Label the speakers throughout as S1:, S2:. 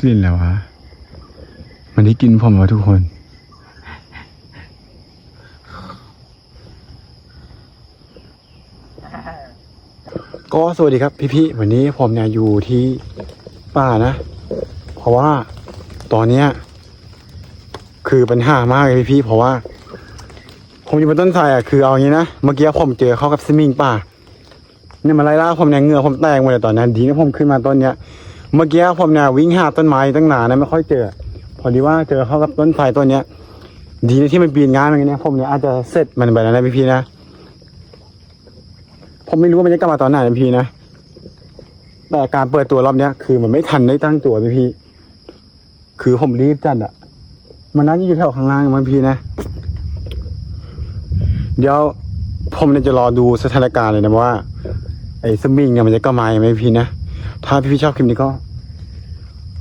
S1: กลิ่นแล้ววะ มันได้กลินผมวะทุกคน ก็สวัสดีครับพี่ๆวันนี้ผมเนี่ยอยู่ที่ป่านะ เพราะว่าตอนเนี้ยคือปัญหามากเลยพี่ๆเพราะว่า ผมอยู่บนต้นไทรอะคือเอางี้นะ เมื่อกี้ผมเจอเข้ากับสมิงป่าเนี่ยมาไล่ล่าผมเนี่ยเหงื่อผมแตกหมดเลยตอนนั้น ดีนะผมขึ้นมาต้นเนี้ย เมื่อกี้ผมเนี่ยวิ่งหาต้นไม้ตั้งนานนะไม่ค่อยเจอ พอดีว่าเจอเข้ากับต้นไทรต้นเนี้ย ดีนะที่มันปีนงานอย่างเงี้ยผมเนี่ยอาจจะเสร็จมันไปแล้วนะพี่ๆนะผมไม่รู้ว่ามันจะกลับมาตอนไหนนะพี่นะแต่การเปิดตัวรอบเนี้ยคือมันไม่ทันได้ตั้งตัวพี่พี่คือผมรีบจัดอะมันน่าจะอยู่แถวข้างล่างมันพี่นะ เดี๋ยวผมเนี่ยจะรอดูสถานการณ์เลยนะว่า ไอ้สมิงเนี่ยมันจะกลับมาไหมพี่นะ ถ้าพี่ๆชอบคลิปนี้ก็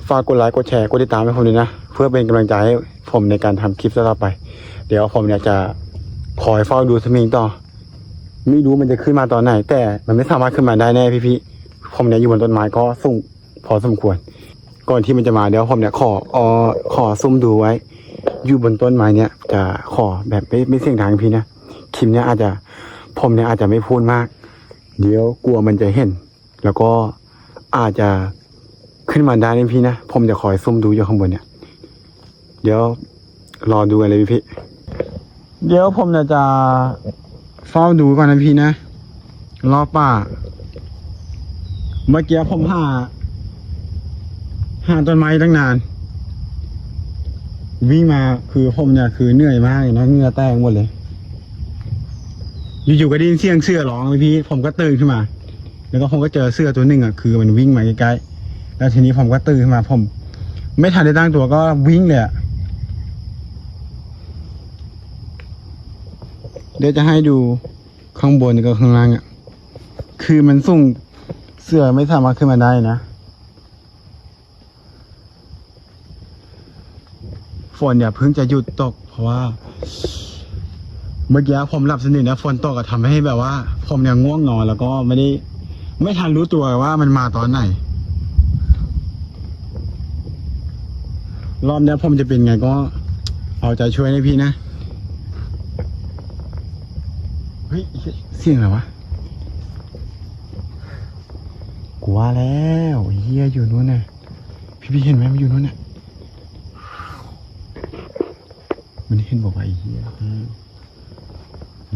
S1: ฝากกดไลค์กดแชร์กดติดตามให้ผมด้วยนะ เพื่อเป็นกำลังใจให้ผมในการทำคลิปต่อไป เดี๋ยวผมเนี่ยจะคอยเฝ้าดูสมิงต่อ ไม่รู้มันจะขึ้นมาตอนไหน แต่มันไม่สามารถขึ้นมาได้แน่พี่พี่ๆผมเนี่ยอยู่บนต้นไม้ก็สูงพอสมควร ก่อนที่มันจะมาเดี๋ยวผมเนี่ยขอออขอซุ่มดูไว้ อยู่บนต้นไม้เนี่ยจะขอแบบไม่ไม่เสียงดังพี่นะคลิปเนี่ยอาจจะผมเนี่ยอาจจะไม่พูดมาก เดี๋ยวกลัวมันจะเห็น แล้วก็ อาจจะขึ้นมาได้นะพี่นะ ผมจะคอยซุ่มดูอยู่ข้างบนเนี่ย เดี๋ยวรอดูกันเลยพี่ เดี๋ยวผมจะเฝ้าดูก่อนนะพี่นะ รอป่า เมื่อกี้ผมหาหาต้นไม้ตั้งนาน วิ่งมาคือผมเนี่ยคือเหนื่อยมากเลยนะเหงื่อแตกหมดเลย อยู่ๆก็ได้ยินเสียงเสื้อร้องเลยพี่ ผมก็ตื่นขึ้นมา แล้วก็ผมก็เจอเสื้อตัวหนึ่งอะคือมันวิ่งมาใกล้ๆแล้วทีนี้ผมก็ตื่นขึ้นมาผม ไม่ทันได้ตั้งตัวก็วิ่งเลยอะเดี๋ยวจะให้ดูข้างบนกับข้างล่างอะคือมันสูงเสื้อไม่สามารถขึ้นมาได้นะฝนเนี่ยเพิ่งจะหยุดตก เพราะว่า เมื่อกี้ผมหลับสนิทนะฝนตกก็ทำให้แบบว่า ผมเนี่ยง่วงนอนแล้วก็ไม่ได้ ไม่ทันรู้ตัวว่ามันมาตอนไหน รอบนี้ผมจะเป็นไงก็ เอาใจช่วยนะพี่นะ เฮ้ย เสียงอะไรวะกูว่าแล้วเฮียอยู่นู้นน่ะ พี่พี่เห็นไหมมันอยู่นู้นน่ะ มันเห็นบอกว่าไอ้เฮียอืม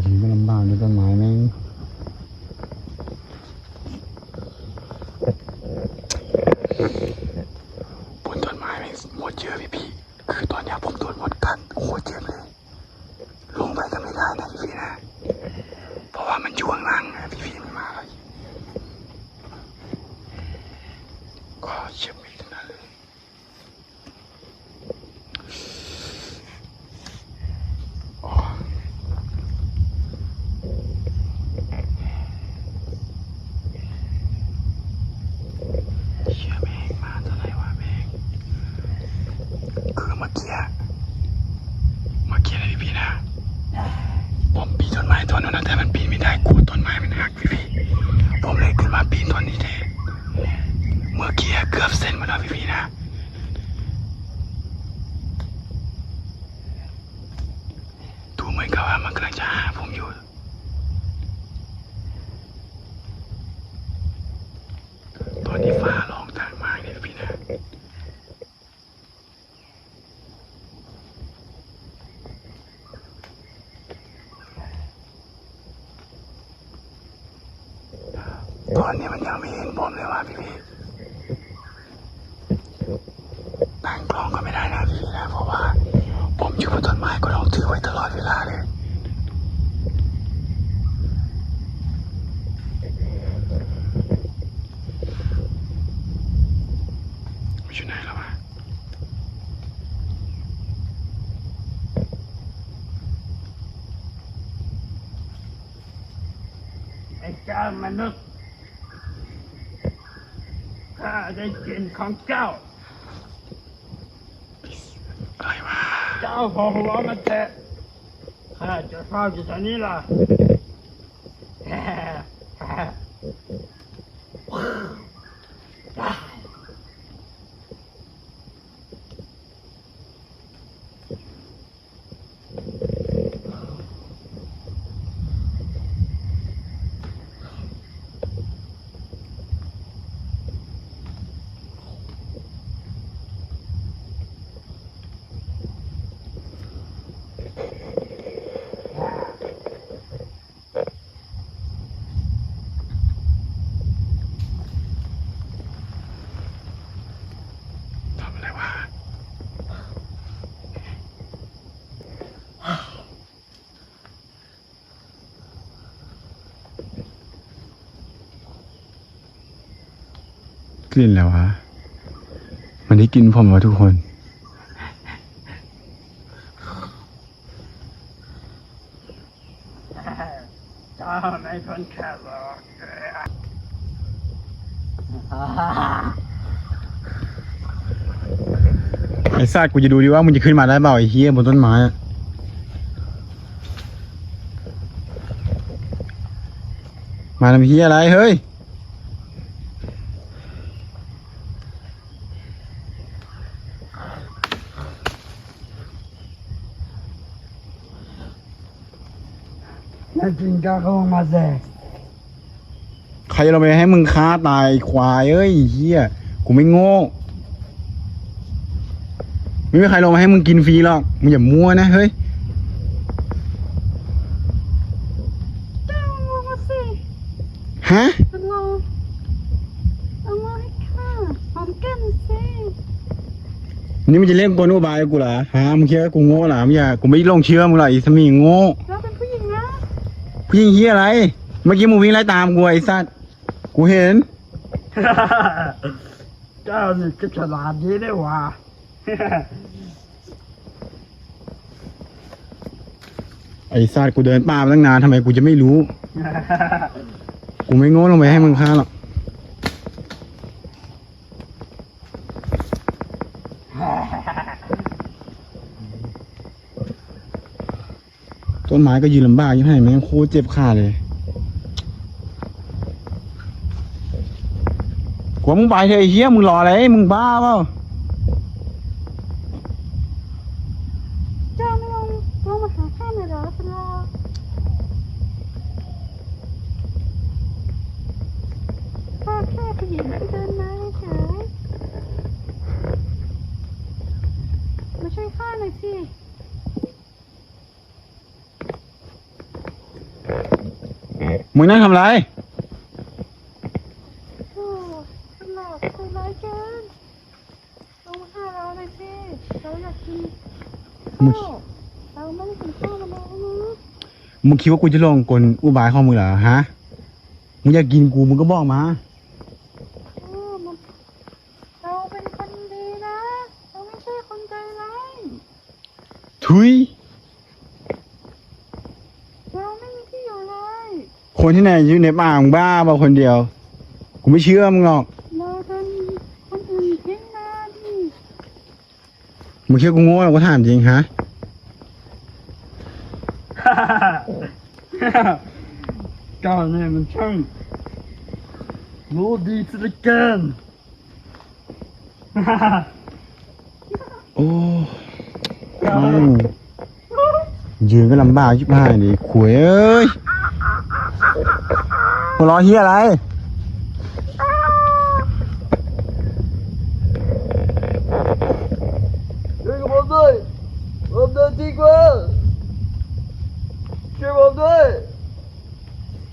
S1: ยืนก็ลำบากในต้นไม้แม่งบนต้นไม้แม่งหมดเยอะพี่พี่คือตอนเนี้ยผมโดนหมดกัดโคตรเจ็บเลย ลงไปก็ไม่ได้นะพี่พี่นะ เพราะว่ามันอยู่ข้างล่างนะพี่พี่ไม่มาเลยก็เชื่อไม่ถึงนั้นเลย เชื่อแม่งมาเท่าไหร่วะแม่งคือเมื่อกี้เมื่อกี้นะพี่พี่นะ ผมปีนต้นไม้ต้นนั้นนะแต่มันปีนไม่ได้กลัวต้นไม้มันหักพี่พี่ผมเลยขึ้นมาปีนต้นนี้แทนเมื่อกี้ เกือบเส้นมาแล้วพี่พี่นะดูเหมือนกับว่ามันกำลังจะหาผมอยู่ ตอนนี้ฟ้าร้องต่างมากเลยพี่นะ ตอนนี้มันยังไม่เห็นผมเลยว่าพี่พี่ตั้งกล้องก็ไม่ได้นะพี่พี่นะ เพราะว่า ผมอยู่บนต้นไม้ก็ต้ องถือไว้ตลอดเวลาเลยไม่อยู่ไหนแล้ววะ
S2: ไอ้เจ้ามนุษย์ข้าได้กลินของเจ้า
S1: อะไรวะ
S2: เจ้าพอหัวมาเถ อะข้าจะเก
S1: ลิ่นแล้ววะมันได้กินผมวะทุกคน
S2: ไม่พ้นแค่หรอก
S1: ไอ้สัตว์กูจะดูดิว่ามึงจะขึ้นมาได้เปล่าไอ้เฮียบนต้นไม้อะมาทำเฮียอะไรเฮ้ย
S2: นั่นจริงก็คงมาแจก
S1: ใครเราไปให้มึงฆ่าตายไอ้ควายเอ้ยไอ้เฮียกูไม่โง่ไม่มีใครลงมาให้มึงกินฟรีหรอกมึงอย่ามั่วนะเฮ้ย
S3: เจ้างงมาสิ
S1: ฮะ
S3: มันงงเอามาให้ข้าหอมแก้มสิ
S1: นี่มึงจะเล่นกลอุบายกับกูเหรอฮะมึงคิดว่ากูโง่เหรอมึงอย่ากูไม่ลงเชื่อมึงหรอกไอ้สมิงโง่
S3: เราเป็นผู้หญิงนะ
S1: ผู้หญิงเฮียอะไร เมื่อกี้มึงวิ่งไล่ตามกูไอ้สัตว์กูเห็น
S2: เจ้านี่ก็ฉลาดดีได้หว่า
S1: ไอ้สัตว์กูเดินป่ามาตั้งนานทำไมกูจะไม่รู้ กูไม่โง่ลงไปให้มึงฆ่าหรอก ต้น ไม้ก็ยืนลำบากยิ่งให้แม่งโคตรเจ็บขาเลยกลัวมึงไปเถอะไอ้เฮียมึงรออะไรมึงบ้าเปล่า
S3: เจ้าไม่ลงลงมาหาข้าหน่อยเหรอเป็นรอข้าแค่ผู้หญิงที่เดินมาเฉยมาช่วยข้าหน่อยสิ
S1: มึงนั่งทำอะไร
S3: โอ้ตลอดใจร้ายเกินลงมาหาเราหน่อยสิเราอยากกินข้าวเราไม่ได้กินข้าวมานานแล้วนะ
S1: มึงคิดว่ากูจะลงกลอุบายข้อมือเหรอฮะมึงอยากกินกูมึงก็บอกมา
S3: เออมันเราเป็นคนดีนะ เราไม่ใช่คนใจร้าย
S1: ทุย
S3: เราไม่มีที่อยู่เลย
S1: คนที่ไหนอยู่ในป่ามึงบ้าเปล่าคนเดียว กูไม่เชื่อมึงหรอก
S3: เราโดนคนอื่นทิ้งมาดิ
S1: มึงเชื่อกูโง่หรอกูถามจริงฮะ
S2: เจ้าเนี่ยมันช่างรู้ดีสุดเหลือเกิน
S1: โอ้แม่งยืนก็ลำบากชิบหายดิขวยเอ้ย หัวเร้อเฮียอะไร
S2: ช่วยกับผมด้วยผมเดินจริงกว่าช่วยผมด้วย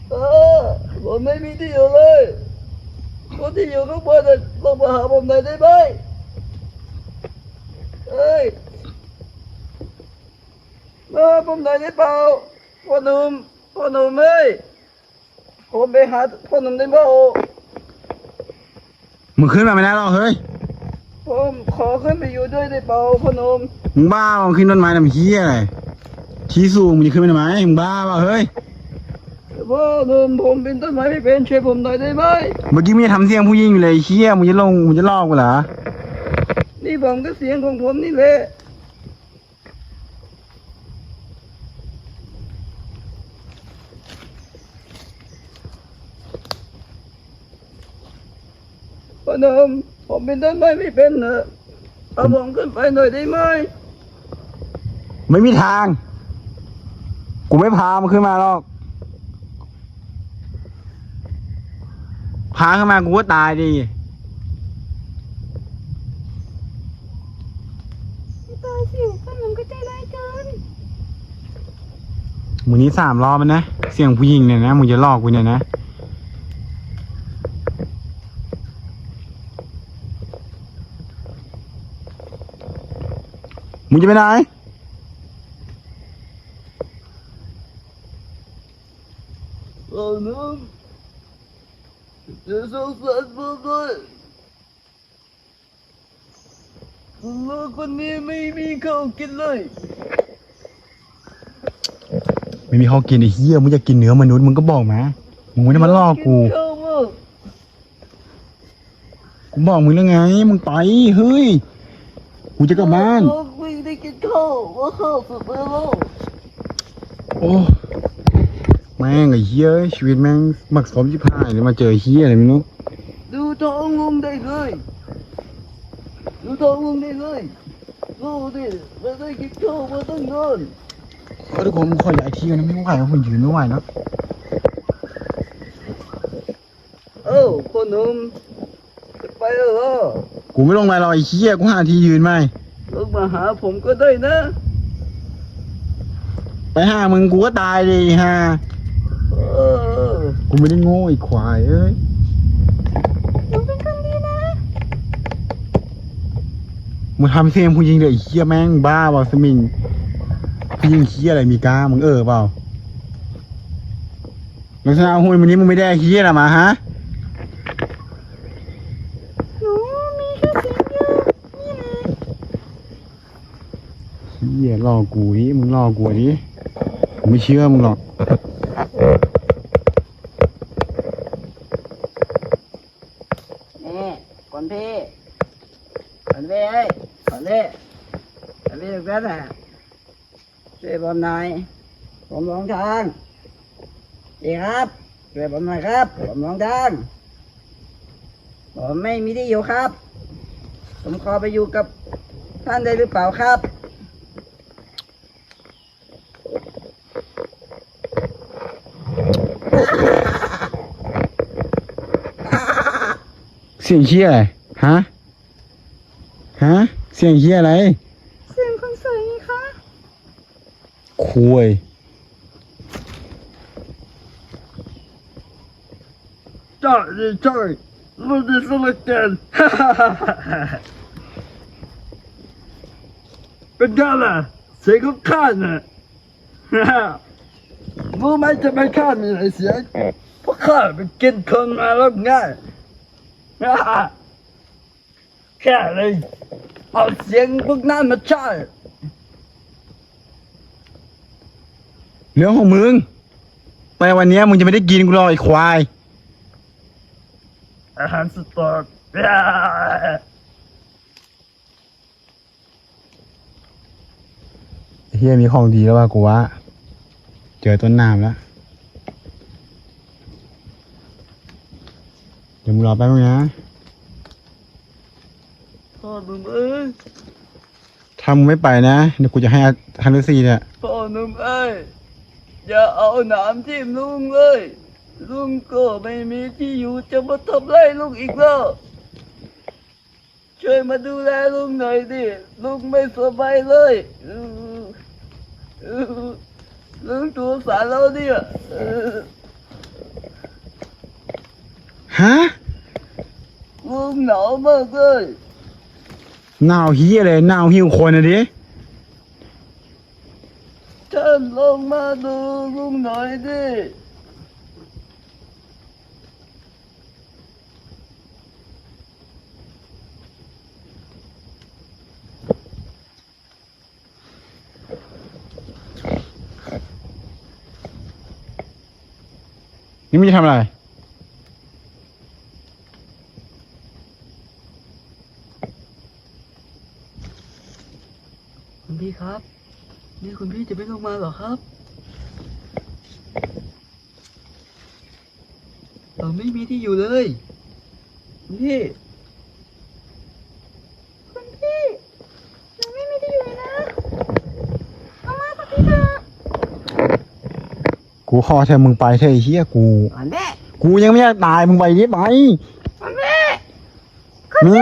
S2: เออผมไม่มีที่อยู่เลยคนที่อยู่ข้างบนน่ะลงมาหาผมหน่อยได้ไหมเอ้ยมาหาผมหน่อยได้เปล่าพ่อหนุ่มพ่อหนุ่มเอ้ย ผมไปหาพ่อหนุ่มได้เปล่า
S1: มึงขึ้นมาไม่ได้หรอกเฮ้ย
S2: ผมขอขึ้นไปอยู่ด้วยได้เปล่าพ่อหนุ่ม
S1: มึงบ้าเปล่ามึงขึ้นต้นไม้ทำเฮียอะไรที่สูงมึงจะขึ้นไปทำไมมึงบ้าเปล่าเฮ้ย
S2: พ่อหนุ่มผมเป็นต้นไม้ไม่เป็นช่วยผมหน่อยได้ไหม
S1: เมื่อกี้มึงจะทำเสียงผู้หญิงอยู่เลยไอ้เฮียมึงจะลงมึงจะลอกกูเหรอ
S2: นี่ผมก็เสียงของผมนี่แหละ พ่อหนุ่มผมเป็นต้นไม้ไม่เป็นเนอะเอาผมขึ้นไปหน่อยได้ไหม
S1: ไม่มีทาง กูไม่พามันขึ้นมาหรอก พาขึ้นมากูก็ตายดิ
S3: ไม่ตายสิคนหนึ่งก็ใจร้ายเกิน
S1: มึงนี้สามรอบมันนะ เสียงผู้หญิงเนี่ยนะมึงจะลอกกูเนี่ยนะ มึงจะไปไหน
S2: พ่อหนุ่มจะสงสารผมด้วยลูกคนนี้ไม่มีข้าวกินเลย
S1: ไม่มีข้าวกินไอ้เหี้ยมึงจะกินเนื้อมนุษย์มึงก็บอกมามึงไม่ได้มาล่อกู
S2: ข้าวมั้ง
S1: กูบอกมึงแล้วไง มึงไป เฮ้ย กูจะกลับบ้าน
S2: ลูก ไม่ได้กินข้าวว่าข้าวสุดแล้ว
S1: โอ้แม่งไอ้เหี้ยชีวิตแม่งหมักสมชิบหายเลยมาเจอเหี้ยอะไรไม่รู้
S2: ดูท้องลุงได้เลยดูท้องลุงได้เลยดูดิไม่ได้กินข้าวมาตั้งนาน
S1: เออทุกคนขอย้ายที่กันนะไม่ไหวแล้วผมยืนไม่ไหวแล้ว
S2: เอ้าพ่อหนุ่มจะไปแล้วเหรอ
S1: กูไม่ลงไปหรอกไอ้เหี้ยกูหาที่ยืนไหม
S2: ลงมาหาผมก็ได้นะ
S1: ไปหามึงกูก็ตายเลยฮะ
S2: เออ
S1: กูไม่ได้โง่ไอ้ควายเอ้ย
S3: หนูเป็นคนดีนะ
S1: มึงทำเสียงผู้หญิงเดี๋ยวไอ้เหี้ยแม่งบ้าเปล่าสมิงผู้หญิงเหี้ยอะไรมีกล้ามึงเออเปล่าลักษณะหุ่นวันนี้มึงไม่ได้เหี้ยอะไรมาฮะ
S3: หนูมีแค่เสียงเดียวนี่แหละ
S1: เหี้ ยหลอกกูดิมึงหลอกกูดิกูไม่เชื่อมึงหรอก
S2: นี่ก่อนพี่ก่อนพี่เอ้ยก่อนพี่ก่อนพี่ลูกแป๊บน่ะช่วยผมหน่อยผมหลงทางดีครับช่วยผมหน่อยครับ ผมหลงทางผมไม่มีที่อยู่ครับ ผมขอไปอยู่กับท่านได้หรือเปล่าครับ
S1: เสียงเหี้ยอะไรฮะฮะเสียงเหี้ยอะไร
S3: เสียงคนสวยไงคะ
S1: คุย
S2: จ้าดิจ้าลูกดิสลักเกนเป็นไงล่ะเสียงของข้าน่ะรู้ไหมจะไม่ข้ามีอะไรเสียงเพราะข้าไปกินคนมาแล้วง่าย แค่เลยเอาเสียงพวกนั้นมาใช้
S1: เรื่องของมึงไปวันเนี้ยมึงจะไม่ได้กินกูหรอกไอ้ควาย
S2: อาหารสตอร์
S1: เฮียมีของดีแล้วว่ะกูว่า เจอต้นน้ำแล้ว ดี๋ยวมึงรอแป๊บนึงนะ
S2: พ่อหนุ่มเอ้ย
S1: ถ้ามึงไม่ไปนะ เดี๋ยวกูจะให้ฮันฤซีเนี่ย
S2: พ่อหนุ่มเอ้ยอย่าเอาหนามทิ่มลุงเลยลุงก็ไม่มีที่อยู่จะมาทำไรลุงอีกแล้วช่วยมาดูแลลุงหน่อยดิลุงไม่สบายเลยอืออือลุงตัวสารเราเนี่ยเออ
S1: ฮะ
S2: ลุงหนาวมากเลย
S1: หนาวเฮียเลยหนาวหิวคนนะดิ
S2: ท่านลงมาดูลุงหน่อยดิ
S1: นี่มึงจะทำอะไร
S2: คุณพี่ครับ นี่คุณพี่จะไม่ลงมาเหรอครับ เราไม่มีที่อยู่เลย คุณพี่
S3: คุณพี่หนูไม่มีที่อยู่เลยนะเอามาสักทีเถอะ
S1: กูขอเธอะมึงไปเถอะไอ้เฮียกู
S2: อันแม่
S1: กูยังไม่อยากตายมึงไปดิไป
S2: อันแม่
S1: มึง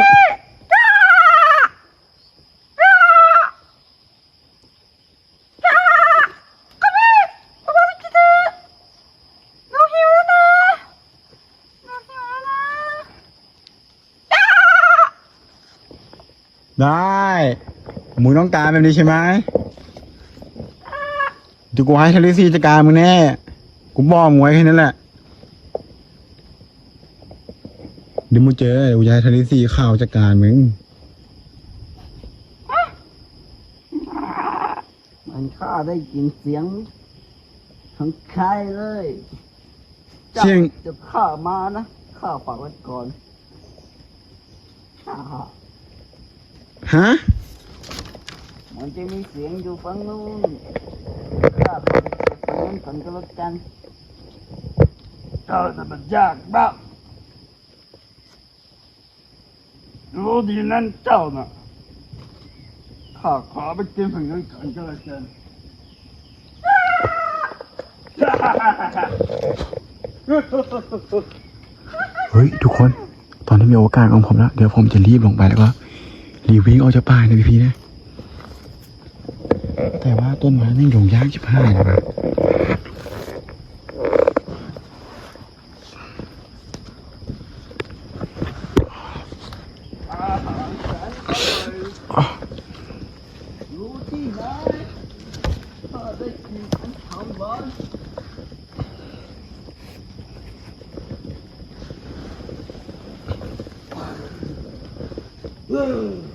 S1: ได้ หมูต้องการแบบนี้ใช่ไหมจะกูให้ชลิซีจัดการมึงแน่ กูบอกมวยแค่นั้นแหละ เดี๋ยวมึงเจอ กูจะให้ชลิซีข่าวจัดการมึง
S2: มันข้าได้ยินเสียงทั้งใครเลย
S1: เสียง
S2: จะข้ามานะ ข้าฝากไว้ก่อน ฮ่าฮ่า
S1: ฮะ
S2: มันจะมีเสียงอยู่ฝั่งนู้นข้าไปเก็บเสียงก่อนก็แล้วกันเจ้าจะมันยากบ้างรู้ดีนั่นเจ้าน่ะข้าขอไปกินฝั่งนู้นก่อนก็แล้วกัน
S1: เฮ้ย ทุกคน ตอนนี้มีโอกาสของผมแล้ว เดี๋ยวผมจะรีบลงไปแล้วก็ รีวิ่งออกจากป่านะพี่พีนะ แต่ว่าต้นไม้นี่ลงยากชิบหายนะครับ
S2: รู้ที่ไหนข้าได้กินของเขาบ้านเออ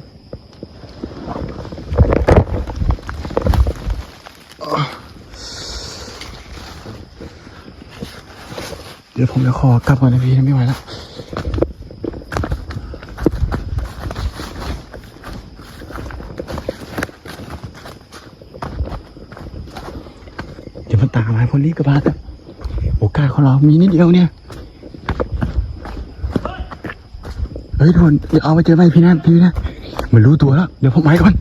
S1: เดี๋ยวผมจะขอกลับก่อนนะพี่ไม่ไหวแล้วเดี๋ยวมันตามมาคนรีบกระบาดอะโอกาสของเรามีนิดเดียวเนี่ยเฮ้ยทุกคนเดี๋ยวเอาไปเจอไหมพี่นะพี่นะมันรู้ตัวแล้ว เดี๋ยวผมไปก่อน